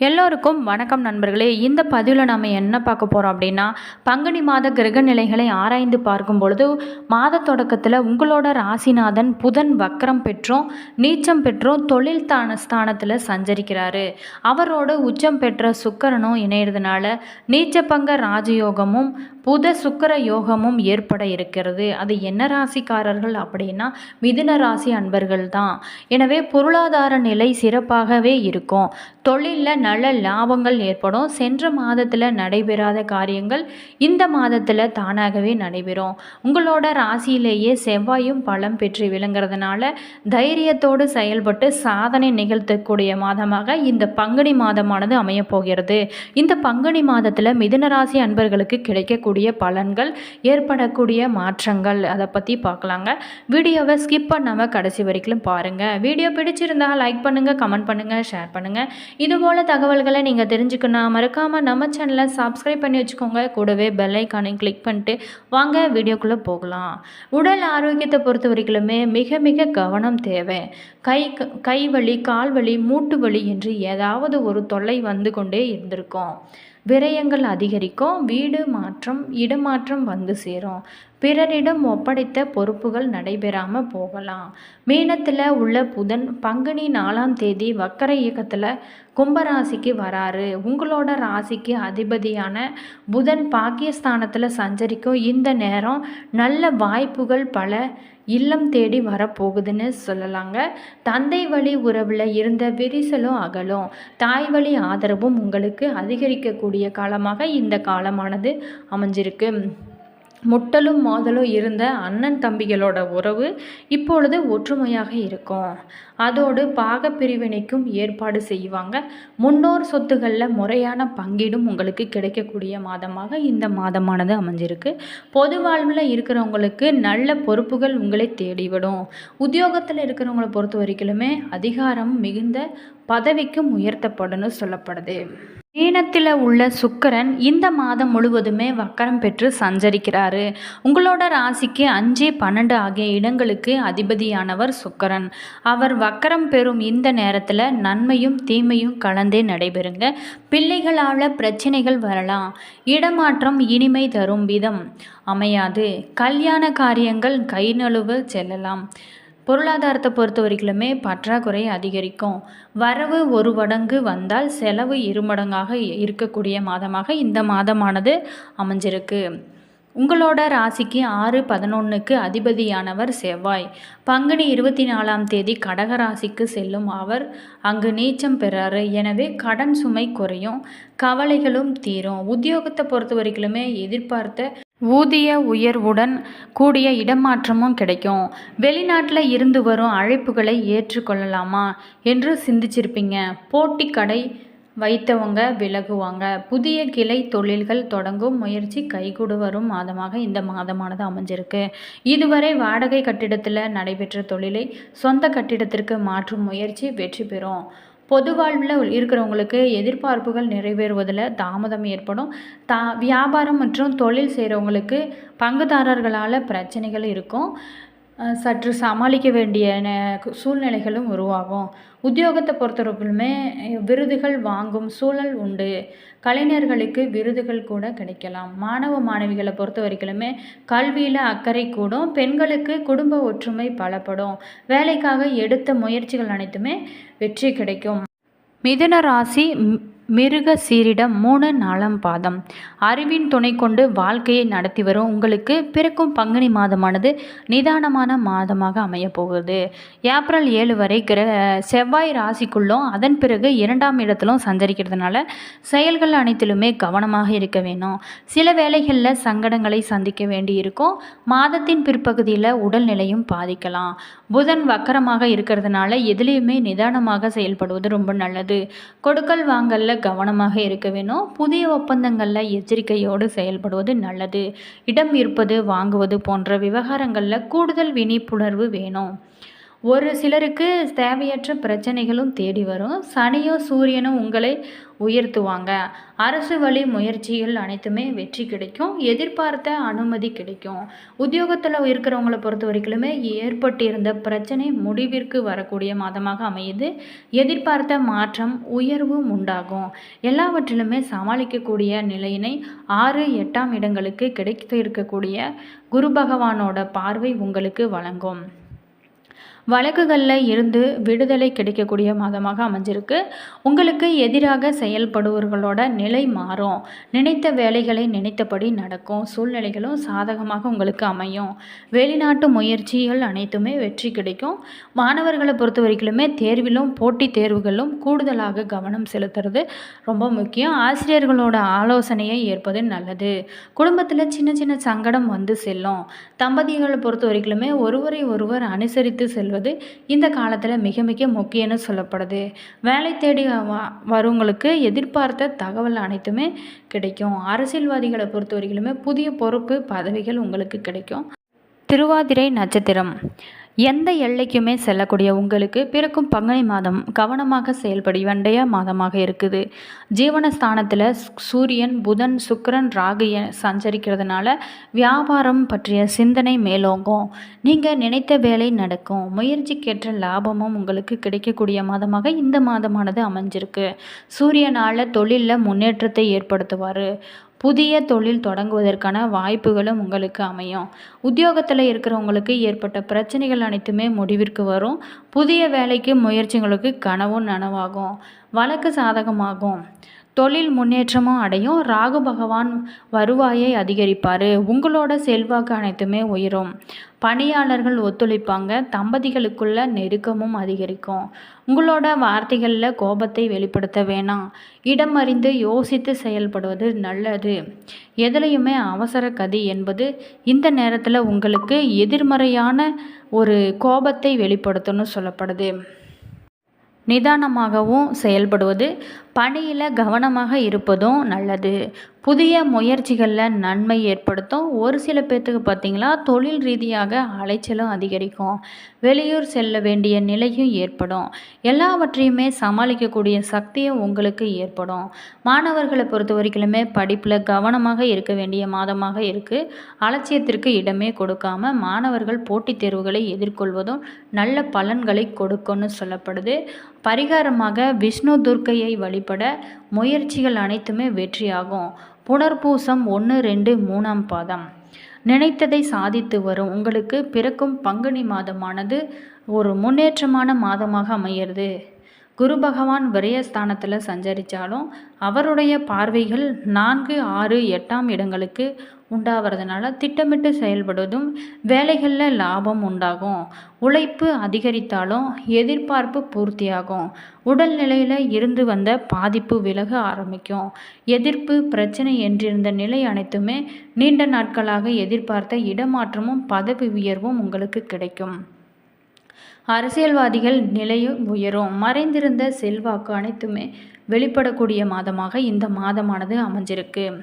எல்லோருக்கும் வணக்கம் நண்பர்களே. இந்த பதிவில் நம்ம என்ன பார்க்க போகிறோம் அப்படின்னா பங்குனி மாத கிரக நிலைகளை ஆராய்ந்து பார்க்கும் பொழுது மாத தொடக்கத்தில் உங்களோட ராசிநாதன் புதன் வக்கரம் பெற்றும் நீச்சம் பெற்றும் தொழில் தான ஸ்தானத்தில் சஞ்சரிக்கிறாரு. அவரோட உச்சம் பெற்ற சுக்கரனும் இணையிறதுனால நீச்சபங்க ராஜயோகமும் புத சுக்கர யோகமும் ஏற்பட இருக்கிறது. அது என்ன ராசிக்காரர்கள் அப்படின்னா மிதுன ராசி அன்பர்கள் தான் எனவே பொருளாதார நிலை சிறப்பாகவே இருக்கும். தொழிலில் நல்ல லாபங்கள் ஏற்படும். சென்ற மாதத்தில் நடைபெறாத காரியங்கள் இந்த மாதத்தில் தானாகவே நடைபெறும். உங்களோட ராசியிலேயே செவ்வாயும் பலம் பெற்று விளங்குறதுனால தைரியத்தோடு செயல்பட்டு சாதனை நிகழ்த்தக்கூடிய மாதமாக இந்த பங்குனி மாதமானது அமையப்போகிறது இந்த பங்குனி மாதத்தில் மிதுன ராசி அன்பர்களுக்கு கிடைக்கக்கூடிய பலன்கள் ஏற்படக்கூடிய மாற்றங்கள் அதை பற்றி பார்க்கலாங்க வீடியோவை ஸ்கிப் பண்ணாமல் கடைசி வரைக்கும் பாருங்கள் வீடியோ பிடிச்சிருந்தால் லைக் பண்ணுங்கள் கமெண்ட் பண்ணுங்கள் ஷேர் பண்ணுங்கள் இதுபோல் தகவல்களை நீங்கள் தெரிஞ்சுக்கணும் மறக்காமல் நம்ம சேனலை சப்ஸ்கிரைப் பண்ணி வச்சுக்கோங்க. கூடவே பெல்லைக்கானை கிளிக் பண்ணிட்டு வாங்க வீடியோக்குள்ளே போகலாம். உடல் ஆரோக்கியத்தை பொறுத்த வரைக்குமே மிக மிக கவனம் தேவை. கை கை வலி கால் வலி மூட்டு வலி என்று ஏதாவது ஒரு தொல்லை வந்து கொண்டே இருந்திருக்கும். விரயங்கள் அதிகரிக்கும் வீடு மாற்றம் இடமாற்றம் வந்து சேரும். பிறரிடம் ஒப்படைத்த பொறுப்புகள் நடைபெறாமல் போகலாம். மீனத்தில் உள்ள புதன் பங்குனி நாலாம் தேதி வக்கர இயக்கத்தில் கும்பராசிக்கு வராரு. உங்களோட ராசிக்கு அதிபதியான புதன் பாக்கியஸ்தானத்தில் சஞ்சரிக்கும் இந்த நேரம் நல்ல வாய்ப்புகள் பல இல்லம் தேடி வரப்போகுதுன்னு சொல்லலாங்க. தந்தை வழி உறவில் இருந்த விரிசலும் அகலும். தாய் வழி ஆதரவும் உங்களுக்கு அதிகரிக்கக்கூடிய காலமாக இந்த காலமானது அமைஞ்சிருக்கு. முட்டலும் மோதலும் இருந்த அண்ணன் தம்பிகளோட உறவு இப்பொழுது ஒற்றுமையாக இருக்கும். அதோடு பாகப்பிரிவினைக்கும் ஏற்பாடு செய்வாங்க. முன்னோர் சொத்துக்களில் முறையான பங்கீடும் உங்களுக்கு கிடைக்கக்கூடிய மாதமாக இந்த மாதமானது அமைஞ்சிருக்கு. பொது வாழ்வில் இருக்கிறவங்களுக்கு நல்ல பொறுப்புகள் உங்களை தேடிவிடும். உத்தியோகத்தில் இருக்கிறவங்கள பொறுத்த வரைக்குமே அதிகாரம் மிகுந்த பதவிக்கும் உயர்த்தப்படணும் சொல்லப்படுது. மீனத்தில் உள்ள சுக்கரன் இந்த மாதம் முழுவதுமே வக்கரம் பெற்று சஞ்சரிக்கிறாரு. உங்களோட ராசிக்கு அஞ்சு பன்னெண்டு ஆகிய இடங்களுக்கு அதிபதியானவர் சுக்கரன். அவர் வக்கரம் பெறும் இந்த நேரத்தில் நன்மையும் தீமையும் கலந்தே நடைபெறுங்க. பிள்ளைகளால் பிரச்சனைகள் வரலாம். இடமாற்றம் இனிமை தரும் விதம் அமையாது. கல்யாண காரியங்கள் கை நழுவ செல்லலாம். பொருளாதாரத்தை பொறுத்த வரைக்குமே பற்றாக்குறை அதிகரிக்கும். வரவு ஒரு மடங்கு வந்தால் செலவு இருமடங்காக இருக்கக்கூடிய மாதமாக இந்த மாதமானது அமைஞ்சிருக்கு. உங்களோட ராசிக்கு ஆறு பதினொன்றுக்கு அதிபதியானவர் செவ்வாய். பங்குனி இருபத்தி நாலாம் தேதி கடக ராசிக்கு செல்லும் அவர். அங்கு நீச்சம் பெறாரு எனவே கடன் சுமை குறையும். கவலைகளும் தீரும். உத்தியோகத்தை பொறுத்த வரைக்குமே எதிர்பார்த்த ஊதிய உயர்வுடன் கூடிய இடமாற்றமும் கிடைக்கும். வெளிநாட்டில் இருந்து வரும் அழைப்புகளை ஏற்றுக்கொள்ளலாமா என்று சிந்திச்சிருப்பீங்க. போட்டி கடை வைத்தவங்க விலகுவாங்க. புதிய கிளை தொழில்கள் தொடங்கும் முயற்சி கைகூடு வரும் மாதமாக இந்த மாதமானது அமைஞ்சிருக்கு. இதுவரை வாடகை கட்டிடத்தில் நடைபெற்ற தொழிலை சொந்த கட்டிடத்திற்கு மாற்றும் முயற்சி வெற்றி பெறும். பொது வாழ்வில் இருக்கிறவங்களுக்கு எதிர்பார்ப்புகள் நிறைவேறுவதில் தாமதம் ஏற்படும். தா வியாபாரம் மற்றும் தொழில் செய்கிறவங்களுக்கு பங்குதாரர்களால் பிரச்சனைகள் இருக்கும். சற்று சமாளிக்க வேண்டிய சூழ்நிலைகளும் உருவாகும். உத்தியோகத்தை பொறுத்தவரைக்குமே விருதுகள் வாங்கும் சூழல் உண்டு. கலைஞர்களுக்கு விருதுகள் கூட கிடைக்கலாம். மாணவ மாணவிகளை பொறுத்த வரைக்குமே கல்வியில் அக்கறை கூடும். பெண்களுக்கு குடும்ப ஒற்றுமை பலப்படும். வேலைக்காக எடுத்த முயற்சிகள் அனைத்துமே வெற்றி கிடைக்கும். மிதுன ராசி மிருக சீரிடம் மூணு நாலாம் பாதம். அறிவின் துணை கொண்டு வாழ்க்கையை நடத்தி வரும் உங்களுக்கு பிறக்கும் பங்குனி மாதமானது நிதானமான மாதமாக அமையப் போகுது. ஏப்ரல் ஏழு வரை கிர செவ்வாய் ராசிக்குள்ளும் அதன் பிறகு இரண்டாம் இடத்திலும் சஞ்சரிக்கிறதுனால செயல்கள் அனைத்திலுமே கவனமாக இருக்க வேணும் சில வேளைகளில் சங்கடங்களை சந்திக்க வேண்டி இருக்கும் மாதத்தின் பிற்பகுதியில் உடல்நிலையும் பாதிக்கலாம். புதன் வக்கரமாக இருக்கிறதுனால எதுலேயுமே நிதானமாக செயல்படுவது ரொம்ப நல்லது. கொடுக்கல் வாங்கல்ல கவனமாக இருக்க வேணும். புதிய ஒப்பந்தங்களில் எச்சரிக்கையோடு செயல்படுவது நல்லது. இடம் இருப்பது வாங்குவது போன்ற விவகாரங்களில் கூடுதல் விழிப்புணர்வு வேணும். ஒரு சிலருக்கு தேவையற்ற பிரச்சனைகளும் தேடி வரும். சனியும் சூரியனும் உங்களை உயர்த்துவாங்க. அரசு வழி முயற்சிகள் அனைத்துமே வெற்றி கிடைக்கும். எதிர்பார்த்த அனுமதி கிடைக்கும். உத்தியோகத்தில் இருக்கிறவங்கள பொறுத்த வரைக்குமே ஏற்பட்டிருந்த பிரச்சனை முடிவிற்கு வரக்கூடிய மாதமாக அமையுது. எதிர்பார்த்த மாற்றம் உயர்வும் உண்டாகும். எல்லாவற்றிலுமே சமாளிக்கக்கூடிய நிலையினை ஆறு எட்டாம் இடங்களுக்கு கிடைத்து இருக்கக்கூடிய குரு பகவானோட பார்வை உங்களுக்கு வழங்கும். வழக்குகளில் இருந்து விடுதலை கிடைக்கக்கூடிய மாதமாக அமைஞ்சிருக்கு. உங்களுக்கு எதிராக செயல்படுவர்களோட நிலை மாறும். நினைத்த வேலைகளை நினைத்தபடி நடக்கும். சூழ்நிலைகளும் சாதகமாக உங்களுக்கு அமையும். வெளிநாட்டு முயற்சிகள் அனைத்துமே வெற்றி கிடைக்கும். மாணவர்களை பொறுத்த வரைக்குமே தேர்விலும் போட்டித் தேர்வுகளிலும் கூடுதலாக கவனம் செலுத்துறது ரொம்ப முக்கியம். ஆசிரியர்களோட ஆலோசனையை ஏற்பது நல்லது. குடும்பத்தில் சின்ன சின்ன சங்கடம் வந்து செல்லும். தம்பதிகளை பொறுத்த வரைக்குமே ஒருவரை ஒருவர் அனுசரித்து செல்வது இந்த காலத்தில் மிக மிக முக்கியம்னு சொல்லப்படுது. வேலை தேடி வரவங்களுக்கு எதிர்பார்த்த தகவல் அனைத்துமே கிடைக்கும். அரசியல்வாதிகளை பொறுத்தவரைக்குமே புதிய பொறுப்பு பதவிகள் உங்களுக்கு கிடைக்கும். திருவாதிரை நட்சத்திரம். எந்த எல்லைக்குமே செல்லக்கூடிய உங்களுக்கு பிறக்கும் பங்குனி மாதம் கவனமாக செயல்படி வேண்டிய மாதமாக இருக்குது. ஜீவனஸ்தானத்தில் சூரியன் புதன் சுக்கரன் ராகு சஞ்சரிக்கிறதுனால வியாபாரம் பற்றிய சிந்தனை மேலோங்கும். நீங்கள் நினைத்த வேலை நடக்கும். முயற்சிக்கேற்ற லாபமும் உங்களுக்கு கிடைக்கக்கூடிய மாதமாக இந்த மாதமானது அமைஞ்சிருக்கு. சூரியனால் தொழிலில் முன்னேற்றத்தை ஏற்படுத்துவார். புதிய தொழில் தொடங்குவதற்கான வாய்ப்புகளும் உங்களுக்கு அமையும். உத்தியோகத்தில் இருக்கிறவங்களுக்கு ஏற்பட்ட பிரச்சனைகள் அனைத்துமே முடிவிற்கு வரும். புதிய வேலைக்கு முயற்சிகளுக்கு கனவும் நனவாகும். வழக்கு சாதகமாகும். தொழில் முன்னேற்றமும் அடையும். ராகு பகவான் வருவாயை அதிகரிப்பார். உங்களோட செல்வாக்கு அனைத்துமே உயரும். பணியாளர்கள் ஒத்துழைப்பாங்க. தம்பதிகளுக்குள்ள நெருக்கமும் அதிகரிக்கும். உங்களோட வார்த்தைகளில் கோபத்தை வெளிப்படுத்த வேணாம். இடம் அறிந்து யோசித்து செயல்படுவது நல்லது. எதுலையுமே அவசர கதி என்பது இந்த நேரத்தில் உங்களுக்கு எதிர்மறையான ஒரு கோபத்தை வெளிப்படுத்தணும்னு சொல்லப்படுது. நிதானமாகவும் செயல்படுவது பணியில் கவனமாக இருப்பதும் நல்லது. புதிய முயற்சிகளில் நன்மை ஏற்படுத்தும். ஒரு சில பேர்த்துக்கு பார்த்திங்களா தொழில் ரீதியாக அலைச்சலும் அதிகரிக்கும். வெளியூர் செல்ல வேண்டிய நிலையும் ஏற்படும். எல்லாவற்றையுமே சமாளிக்கக்கூடிய சக்தியும் உங்களுக்கு ஏற்படும். மாணவர்களை பொறுத்த வரைக்குமே படிப்பில் கவனமாக இருக்க வேண்டிய மாதமாக இருக்குது அலட்சியத்திற்கு இடமே கொடுக்காம மாணவர்கள் போட்டித் தேர்வுகளை எதிர்கொள்வதும் நல்ல பலன்களை கொடுக்கும்னு சொல்லப்படுது. பரிகாரமாக விஷ்ணு துர்க்கையை வழிபட முயற்சிகள் அனைத்துமே வெற்றியாகும். புனர்பூசம் ஒன்று ரெண்டு மூணாம் பாதம். நினைத்ததை சாதித்து வரும். உங்களுக்கு பிறக்கும் பங்குனி மாதமானது ஒரு முன்னேற்றமான மாதமாக அமையிறது. குரு பகவான் விரயஸ்தானத்தில் சஞ்சரித்தாலும் அவருடைய பார்வைகள் நான்கு ஆறு எட்டாம் இடங்களுக்கு உண்டாகிறதுனால திட்டமிட்டு செயல்படுவதும் வேலைகளில் லாபம் உண்டாகும். உழைப்பு அதிகரித்தாலும் எதிர்பார்ப்பு பூர்த்தியாகும். உடல்நிலையில் இருந்து வந்த பாதிப்பு விலக ஆரம்பிக்கும். எதிர்ப்பு பிரச்சனை என்றிருந்த நிலை அனைத்துமே நீண்ட நாட்களாக எதிர்பார்த்த இடமாற்றமும் பதவி உயர்வும் உங்களுக்கு கிடைக்கும். அரசியல்வாதிகள் நிலையும் உயரும். மறைந்திருந்த செல்வாக்கு அனைத்துமே வெளிப்படக்கூடிய மாதமாக இந்த மாதமானது அமைஞ்சிருக்கு.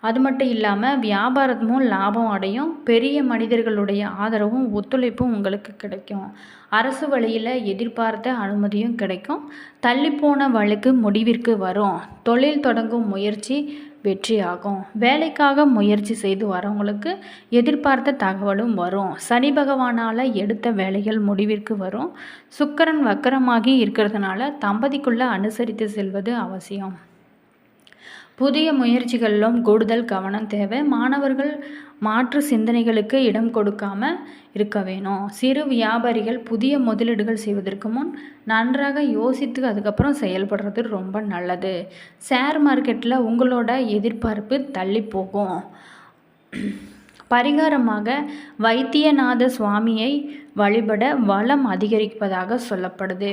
அது மட்டும் இல்லாமல் வியாபாரமும் லாபம் அடையும் பெரிய மனிதர்களுடைய ஆதரவும் ஒத்துழைப்பும் உங்களுக்கு கிடைக்கும். அரசு வழியில் எதிர்பார்த்த அனுமதியும் கிடைக்கும். தள்ளிப்போன வழக்கு முடிவிற்கு வரும். தொழில் தொடங்கும் முயற்சி வெற்றியாகும். வேலைக்காக முயற்சி செய்து வரவங்களுக்கு எதிர்பார்த்த தகவலும் வரும். சனி பகவானால் எடுத்த வேலைகள் முடிவிற்கு வரும். சுக்கரன் வக்கரமாகி இருக்கிறதுனால தம்பதிக்குள்ளே அனுசரித்து செல்வது அவசியம். புதிய முயற்சிகளிலும் கூடுதல் கவனம் தேவை. மாணவர்கள் மாற்று சிந்தனைகளுக்கு இடம் கொடுக்காம இருக்க வேணும். சிறு வியாபாரிகள் புதிய முதலீடுகள் செய்வதற்கு முன் நன்றாக யோசித்து அதுக்கப்புறம் செயல்படுறது ரொம்ப நல்லது. ஷேர் மார்க்கெட்டில் உங்களோட எதிர்பார்ப்பு தள்ளி போகும். பரிகாரமாக வைத்தியநாத சுவாமியை வழிபட வளம் அதிகரிப்பதாக சொல்லப்படுது.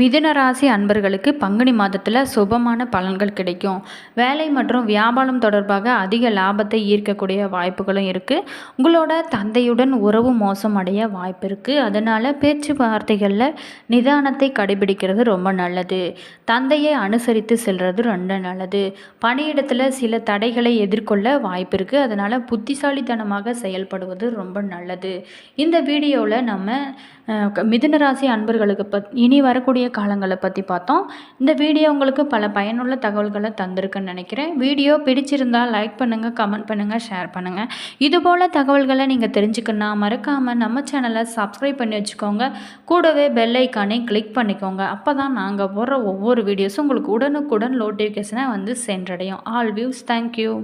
மிதுன ராசி அன்பர்களுக்கு பங்குனி மாதத்தில் சுபமான பலன்கள் கிடைக்கும். வேலை மற்றும் வியாபாரம் தொடர்பாக அதிக லாபத்தை ஈர்க்கக்கூடிய வாய்ப்புகளும் இருக்குது உங்களோட தந்தையுடன் உறவு மோசம் அடைய வாய்ப்பு இருக்குது அதனால் பேச்சுவார்த்தைகளில் நிதானத்தை கடைபிடிக்கிறது ரொம்ப நல்லது. தந்தையை அனுசரித்து செல்வது ரொம்ப நல்லது. பணியிடத்தில் சில தடைகளை எதிர்கொள்ள வாய்ப்பு இருக்குது அதனால் புத்திசாலித்தனமாக செயல்படுவது ரொம்ப நல்லது. இந்த வீடியோவில் நம்ம மிதுன ராசி அன்பர்களுக்கு பத் இனி வரக்கூடிய காலங்களை பற்றி பார்த்தோம். இந்த வீடியோ உங்களுக்கு பல பயனுள்ள தகவல்களை தந்திருக்குன்னு நினைக்கிறேன். வீடியோ பிடிச்சிருந்தால் லைக் பண்ணுங்கள் கமெண்ட் பண்ணுங்கள் ஷேர் பண்ணுங்கள் இதுபோல் தகவல்களை நீங்கள் தெரிஞ்சுக்கணுன்னா மறக்காமல் நம்ம சேனலை சப்ஸ்கிரைப் பண்ணி வச்சுக்கோங்க. கூடவே பெல் ஐக்கானை கிளிக் பண்ணிக்கோங்க. அப்போ தான் நாங்கள் போடுற ஒவ்வொரு வீடியோஸும் உங்களுக்கு உடனுக்குடன் நோட்டிஃபிகேஷனை வந்து சென்றடையும். All views thank you